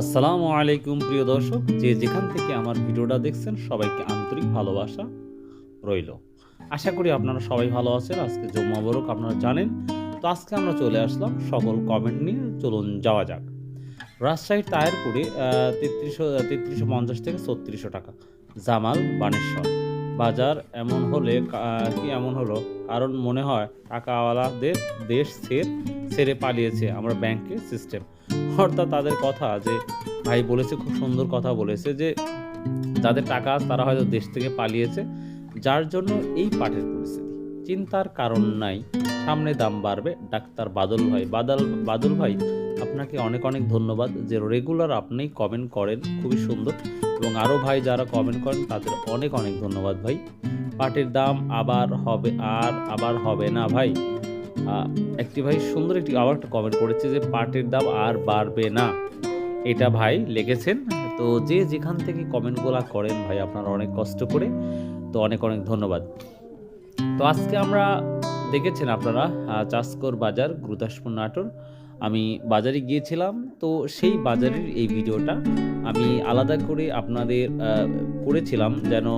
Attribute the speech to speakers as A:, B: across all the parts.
A: আসসালামু আলাইকুম প্রিয় দর্শক, যে যেখান থেকে আমার ভিডিওটা দেখছেন, সবাইকে আন্তরিক ভালোবাসা রইল। আশা করি আপনারা সবাই ভালো আছেন। আজকে জম্মা বরক আপনারা জানেন। তো আজকে আমরা চলে আসলাম সকল কমেন্ট নিয়ে। চলুন যাওয়া যাক। রাজশাহীর টায়ারপুরে তেত্রিশশো তেত্রিশশো পঞ্চাশ থেকে ছত্রিশশো টাকা। জামাল বানেশ্বর। বাজার এমন হলে, কি এমন হলো? কারণ মনে হয়, টাকাওয়ালাদের দেশ ছেড়ে ছেড়ে পালিয়েছে। আমরা ব্যাংকের সিস্টেম অর্থাৎ তাদের কথা যে ভাই বলেছে, খুব সুন্দর কথা বলেছে যে যাদের টাকা আছে তারা হয়তো দেশ থেকে পালিয়েছে, যার জন্য এই পাঠের পরিস্থিতি। চিন্তার কারণ নাই, সামনে দাম বাড়বে। ডাক্তার বাদল ভাই, বাদল বাদল ভাই, আপনাকে অনেক অনেক ধন্যবাদ যে রেগুলার আপনি কমেন্ট করেন, খুবই সুন্দর। এবং আরও ভাই যারা কমেন্ট করেন, তাদের অনেক অনেক ধন্যবাদ ভাই। পাটের দাম আবার হবে, আর আবার হবে না ভাই। একটি ভাই সুন্দর একটি আবার একটা কমেন্ট করেছে যে, পাটের দাম আর বাড়বে না। এটা ভাই লেগেছেন তো যে যেখান থেকে কমেন্টগুলো করেন ভাই, আপনারা অনেক কষ্ট করে, তো অনেক অনেক ধন্যবাদ। তো আজকে আমরা দেখেছেন আপনারা চাষকর বাজার, গুরুদাসপুর নাটোর। আমি বাজারে গিয়েছিলাম, তো সেই বাজারের এই ভিডিওটা আমি আলাদা করে আপনাদের করেছিলাম যেন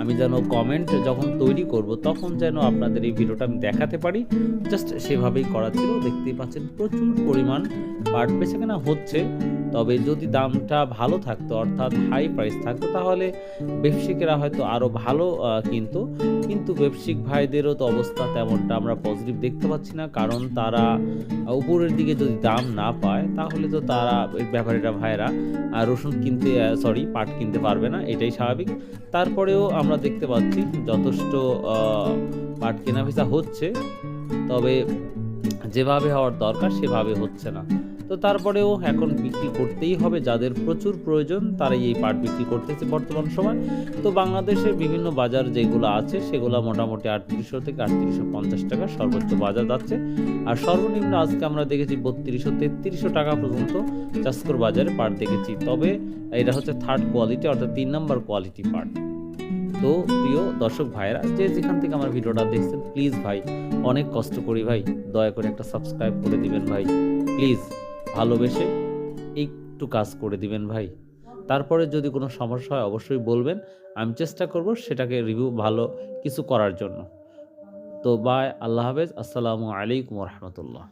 A: আমি যেন কমেন্ট যখন তৈরি করব, তখন যেন আপনাদের এই ভিডিওটা আমি দেখাতে পারি। জাস্ট সেভাবেই করা ছিল, দেখতেই পাচ্ছেন প্রচুর পরিমাণ বেচে কেনা হচ্ছে। তবে যদি দামটা ভালো থাকতো, অর্থাৎ হাই প্রাইস থাকতো, তাহলে ব্যবসায়িকেরা হয়তো আরও ভালো কিনতো। কিন্তু ব্যবসায়িক ভাইদেরও তো অবস্থা তেমনটা আমরা পজিটিভ দেখতে পাচ্ছি না, কারণ তারা উপরের দিকে যদি দাম না পায়, তাহলে তো তারা ব্যাপারীরা ভাইরা রসুন কিনতে সরি পাট কিনতে পারবে না, এটাই স্বাভাবিক। তারপরেও আমরা দেখতে পাচ্ছি যথেষ্ট পাট কেনা বেচা হচ্ছে, তবে যেভাবে হওয়ার দরকার সেভাবে হচ্ছে না। তো তারপরেও এখন বিক্রি করতেই হবে যাদের প্রচুর প্রয়োজন, তারাই এই পাট বিক্রি করতেছে বর্তমান সময়। তো বাংলাদেশের বিভিন্ন বাজার যেগুলো আছে, সেগুলো মোটামুটি আটত্রিশশো থেকে আটত্রিশশো পঞ্চাশ টাকা সর্বোচ্চ বাজার যাচ্ছে। আর সর্বনিম্ন আজকে আমরা দেখেছি বত্রিশশো তেত্রিশশো টাকা পর্যন্ত চাষকর বাজারে পাট দেখেছি। তবে এটা হচ্ছে থার্ড কোয়ালিটি অর্থাৎ তিন নম্বর কোয়ালিটি পাট। তো প্রিয় দর্শক ভাইরা যে যেখান থেকে আমার ভিডিওটা দেখছেন প্লিজ ভাই, অনেক কষ্ট করি ভাই। দয়া করে একটা সাবস্ক্রাইব করে দিবেন ভাই। প্লিজ ভালোবেসে একটু কাজ করে দিবেন ভাই। তারপরে যদি কোনো সমস্যা হয় অবশ্যই বলবেন। আমি চেষ্টা করব সেটাকে রিভিউ ভালো কিছু করার জন্য। তো বাই আল্লাহ হাফেজ। আসসালামু আলাইকুম রহমতুল্লাহ।